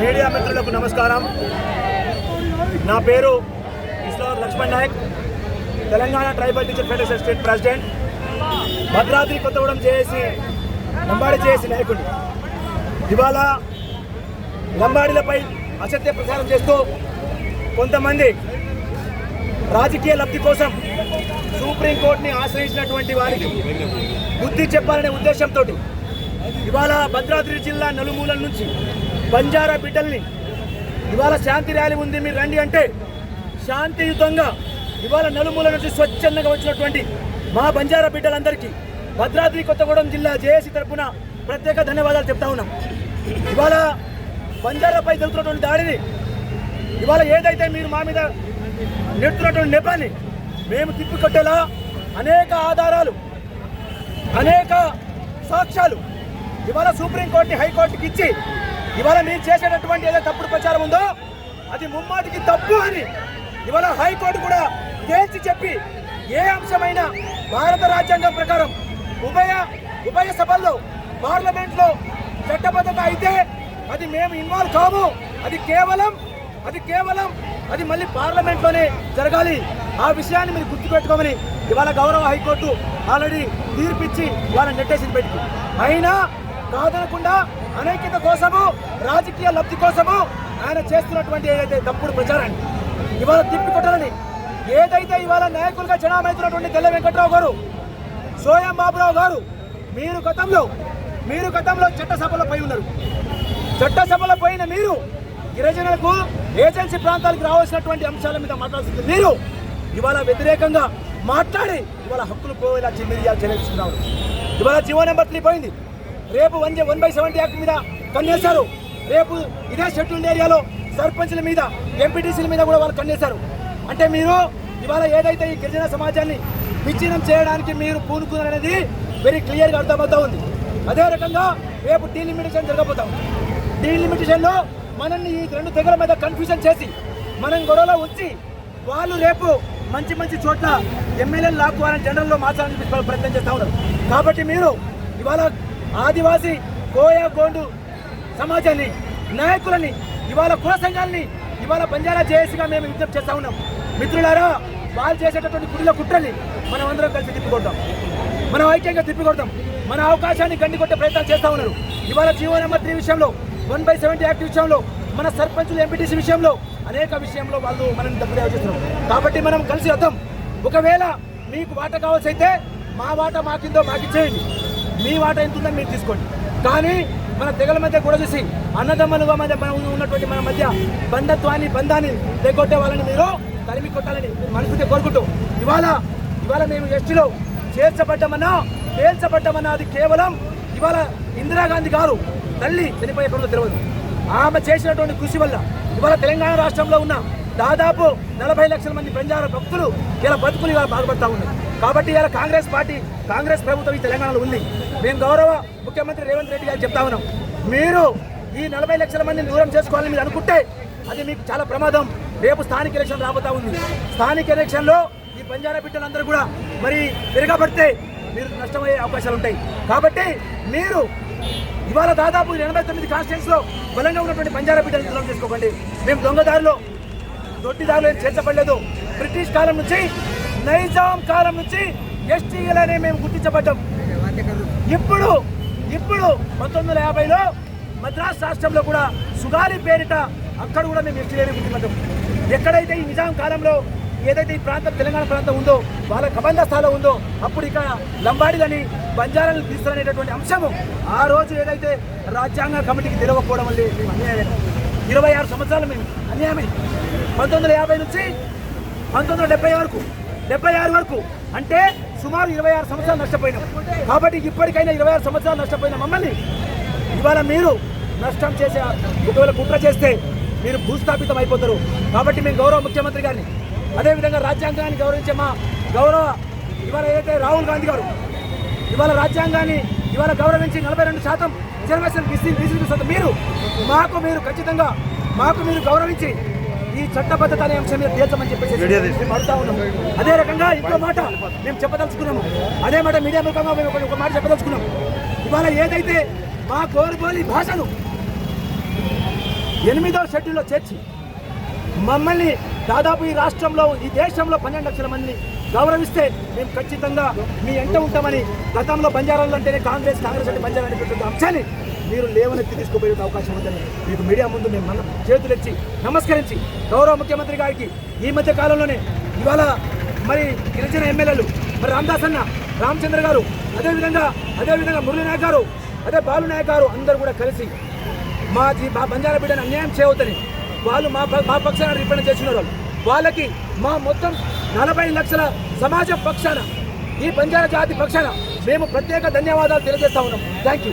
Media మిత్రులకు నమస్కారం. నా పేరు Islam Lakshman Nayak Telangana tribal teacher federation state president Bhadradri Kothagudem చేసి లంబాడి చేసి నాయకుడు. ఇవాళ లంబాడీలపై అసత్య ప్రచారం చేస్తూ కొంతమంది రాజకీయ లబ్ధి కోసం సుప్రీంకోర్టుని ఆశ్రయించినటువంటి వారికి బుద్ధి చెప్పాలనే ఉద్దేశంతో ఇవాళ భద్రాద్రి జిల్లా నలుమూలల నుంచి బంజారా బిడ్డల్ని ఇవాళ శాంతి ర్యాలీ ఉంది మీరు రండి అంటే శాంతియుతంగా ఇవాళ నలుమూల నుంచి స్వచ్ఛందంగా వచ్చినటువంటి మా బంజారా బిడ్డలందరికీ భద్రాద్రి కొత్తగూడెం జిల్లా జేఏసీ తరఫున ప్రత్యేక ధన్యవాదాలు చెప్తా ఉన్నాం. ఇవాళ బంజారాపై జరుగుతున్నటువంటి దాడిని ఇవాళ ఏదైతే మీరు మా మీద నెడుతున్నటువంటి నెపాన్ని మేము తిప్పికొట్టేలా అనేక ఆధారాలు అనేక సాక్ష్యాలు ఇవాళ సుప్రీంకోర్టుని హైకోర్టుకి ఇచ్చి ఇవాళ మీరు చేసేటటువంటి ఏదో తప్పుడు ప్రచారం ఉందో అది ముమ్మాటికి తప్పు అని ఇవాళ హైకోర్టు కూడా తేల్చి చెప్పి ఏ అంశమైన భారత రాజ్యాంగం ప్రకారం ఉభయ ఉభయ సభల్లో పార్లమెంట్లో చట్టబద్ధత అయితే అది మేము ఇన్వాల్వ్ కాము. అది కేవలం అది కేవలం అది మళ్ళీ పార్లమెంట్లోనే జరగాలి. ఆ విషయాన్ని మీరు గుర్తుపెట్టుకోమని ఇవాళ గౌరవ హైకోర్టు ఆల్రెడీ తీర్పిచ్చి ఇవాళ నెట్టేసింది పెట్టుకు అయినా కాదనకుండా అనైక్యత కోసము రాజకీయ లబ్ధి కోసము ఆయన చేస్తున్నటువంటి ఏదైతే తప్పుడు ప్రచారాన్ని ఇవాళ తిప్పికొట్టాలని ఏదైతే ఇవాళ నాయకులుగా జనామైతున్నటువంటి తెల్ల వెంకట్రావు గారు సోయం బాబురావు గారు మీరు గతంలో మీరు గతంలో చట్టసభలో పోయి ఉన్నారు. చట్టసభలో పోయిన మీరు గిరిజనులకు ఏజెన్సీ ప్రాంతాలకు రావాల్సినటువంటి అంశాల మీద మాట్లాడుతుంది మీరు. ఇవాళ వ్యతిరేకంగా మాట్లాడి ఇవాళ హక్కులు పోయేలా చిమ్మిరియాలు చెల్లిస్తున్నారు ఇవాళ జీవో నెంబర్ త్రీ పోయింది. రేపు one one by seventy act మీద కన్నేశారు. రేపు ఇదే షెడ్యూల్డ్ ఏరియాలో సర్పంచ్ల మీద ఎంపీటీసీల మీద కూడా వాళ్ళు కన్నేశారు. అంటే మీరు ఇవాళ ఏదైతే ఈ గిరిజన సమాజాన్ని విచ్ఛిన్నం చేయడానికి మీరు పూనుకున్నారనేది వెరీ క్లియర్గా అర్థమవుతా ఉంది. అదే రకంగా రేపు డీలిమిటేషన్ జరగబోతా ఉంది. డీలిమిటేషన్లో మనల్ని ఈ రెండు తెగల మీద కన్ఫ్యూజన్ చేసి మనం గొడవలో ఉంచి వాళ్ళు రేపు మంచి మంచి చోట్ల ఎమ్మెల్యేలు లాక్కోవాలని జనరల్లో మాట్లాడడానికి ప్రయత్నం చేస్తా ఉన్నారు. కాబట్టి మీరు ఇవాళ ఆదివాసీ కోయా గోండు సమాజాన్ని నాయకులని ఇవాళ కుల సంఘాలని ఇవాళ బంజారా జేఏసీగా మేము విజ్ఞప్తి చేస్తా ఉన్నాం. మిత్రులారా వాళ్ళు చేసేటటువంటి గుడిలో కుట్రని మనం అందరం కలిసి తిప్పికొడతాం. మనం ఐక్యంగా తిప్పికొడతాం. మన అవకాశాన్ని గండి కొట్టే ప్రయత్నాలు చేస్తా ఉన్నారు. ఇవాళ జీవో నెంబర్ త్రీ విషయంలో వన్ బై సెవెంటీ యాక్ట్ విషయంలో మన సర్పంచులు ఎంపీటీసీ విషయంలో అనేక విషయంలో వాళ్ళు మనం దగ్గర చేస్తున్నారు. కాబట్టి మనం కలిసి వద్దాం. ఒకవేళ మీకు వాట కావాల్సి అయితే మా వాట మాకిందో మాకిచ్చేయండి. మీ వాట ఎంత ఉందో మీరు తీసుకోండి. కానీ మన తెగల మధ్య కూడా చూసి అన్నదమ్ములుగా మధ్య మనం ఉన్నటువంటి మన మధ్య బంధత్వాన్ని బంధాన్ని తెగొట్టే వాళ్ళని మీరు తరిమి కొట్టాలని మీరు మనసుతో కోరుకుంటూ ఇవాళ ఇవాళ మేము ఎస్టీలో చేర్చబడ్డమన్నా తేల్చబడ్డామన్నా అది కేవలం ఇవాళ ఇందిరాగాంధీ గారు తల్లి చనిపోయే పనులు తెలియదు ఆమె చేసినటువంటి కృషి వల్ల ఇవాళ తెలంగాణ రాష్ట్రంలో ఉన్న దాదాపు నలభై లక్షల మంది బంజార భక్తులు ఇలా బతుకులు ఇలా బాగుపడతా ఉన్నాయి. కాబట్టి ఇలా కాంగ్రెస్ పార్టీ కాంగ్రెస్ ప్రభుత్వం ఈ తెలంగాణలో ఉంది. మేము గౌరవ ముఖ్యమంత్రి రేవంత్ రెడ్డి గారు చెప్తా ఉన్నాం. మీరు ఈ నలభై లక్షల మందిని దూరం చేసుకోవాలని మీరు అనుకుంటే అది మీకు చాలా ప్రమాదం. రేపు స్థానిక ఎలక్షన్ రాబోతా ఉంది. స్థానిక ఎలక్షన్లో ఈ బంజారా బిడ్డలందరూ కూడా మరి తిరగబడితే మీరు నష్టమయ్యే అవకాశాలు ఉంటాయి. కాబట్టి మీరు ఇవాళ దాదాపు ఎనభై తొమ్మిది కాన్స్టిట్యూన్స్లో బలంగా ఉన్నటువంటి బంజారా బిడ్డలు దూరం చేసుకోకండి. మేము దొంగదారిలో. దొడ్డిదారులు ఏం చేర్చబడలేదు. బ్రిటిష్ కాలం నుంచి నైజాం కాలం నుంచి ఎస్టీలనే మేము గుర్తించబడ్డాం. ఇప్పుడు ఇప్పుడు పంతొమ్మిది వందల యాభైలో మద్రాస్ రాష్ట్రంలో కూడా సుగాలి పేరిట అక్కడ కూడా మేము ఎస్టీలనే గుర్తుపడ్డాం ఎక్కడైతే ఈ నిజాం కాలంలో ఏదైతే ఈ ప్రాంతం తెలంగాణ ప్రాంతం ఉందో వాళ్ళ కబంధ స్థాయిలో ఉందో అప్పుడు ఇక్కడ లంబాడీలని బంజారాలను తీస్తారనేటటువంటి అంశము ఆ రోజు ఏదైతే రాజ్యాంగ కమిటీకి తెలియకపోవడం వల్ల మేము అన్యాయం ఇరవై ఆరు సంవత్సరాలు మేము అన్యాయమే పంతొమ్మిది వందల యాభై నుంచి పంతొమ్మిది వందల డెబ్బై వరకు డెబ్బై ఆరు వరకు అంటే సుమారు ఇరవై ఆరు సంవత్సరాలు నష్టపోయినాం. కాబట్టి ఇప్పటికైనా ఇరవై ఆరు సంవత్సరాలు నష్టపోయిన. మమ్మల్ని ఇవాళ మీరు నష్టం చేసే ఒకవేళ కుట్ర చేస్తే మీరు భూస్థాపితం అయిపోతారు. కాబట్టి మేము గౌరవ ముఖ్యమంత్రి గారిని అదేవిధంగా రాజ్యాంగాన్ని గౌరవించే మా గౌరవ ఇవాళ ఏదైతే రాహుల్ గాంధీ గారు ఇవాళ రాజ్యాంగాన్ని ఇవాళ గౌరవించి నలభై రెండు శాతం రిజర్వేషన్ బీసీ బీసీ శాతం మీరు మాకు మీరు ఖచ్చితంగా మాకు మీరు గౌరవించి ఈ చట్టబద్ధత అనే అంశం మీద తీర్చమని చెప్పేసి మేము అడుగుతా ఉన్నాం అదే రకంగా ఇంకో మాట మేము చెప్పదలుచుకున్నాము. అదే మాట మీడియా ముఖంగా మేము ఒక- మాట చెప్పదలుచుకున్నాం. ఇవాళ ఏదైతే మా కోరుబోలి భాషను ఎనిమిదో షెడ్యూల్లో చేర్చి మమ్మల్ని దాదాపు ఈ రాష్ట్రంలో ఈ దేశంలో పన్నెండు లక్షల మందిని గౌరవిస్తే మేము ఖచ్చితంగా మీ ఎంట ఉంటామని గతంలో బంజారాలు అంటేనే కాంగ్రెస్ కాంగ్రెస్ అంటే బంజారా అనేటువంటి అంశాన్ని మీరు లేవనెత్తి తీసుకుపోయే అవకాశం ఉందని మీకు మీడియా ముందు మేము మన చేతులెచ్చి నమస్కరించి గౌరవ ముఖ్యమంత్రి గారికి ఈ మధ్య కాలంలోనే ఇవాళ మరి గిరిజన ఎమ్మెల్యేలు మరి రామదాస్ అన్న రామచంద్ర గారు అదేవిధంగా అదేవిధంగా మురళీనాయక్ గారు అదే బాలు నాయక్ గారు అందరూ కూడా కలిసి మా జీ మా బంజారా బిడ్డను అన్యాయం చేయవద్దని వాళ్ళు మా ప- మా పక్షాన రిప్రజెంట్ చేస్తున్నారు. వాళ్ళు వాళ్ళకి మా మొత్తం నలభై లక్షల సమాజ పక్షాన ఈ బంజారా జాతి పక్షాన మేము ప్రత్యేక ధన్యవాదాలు తెలియజేస్తా ఉన్నాం. Thank you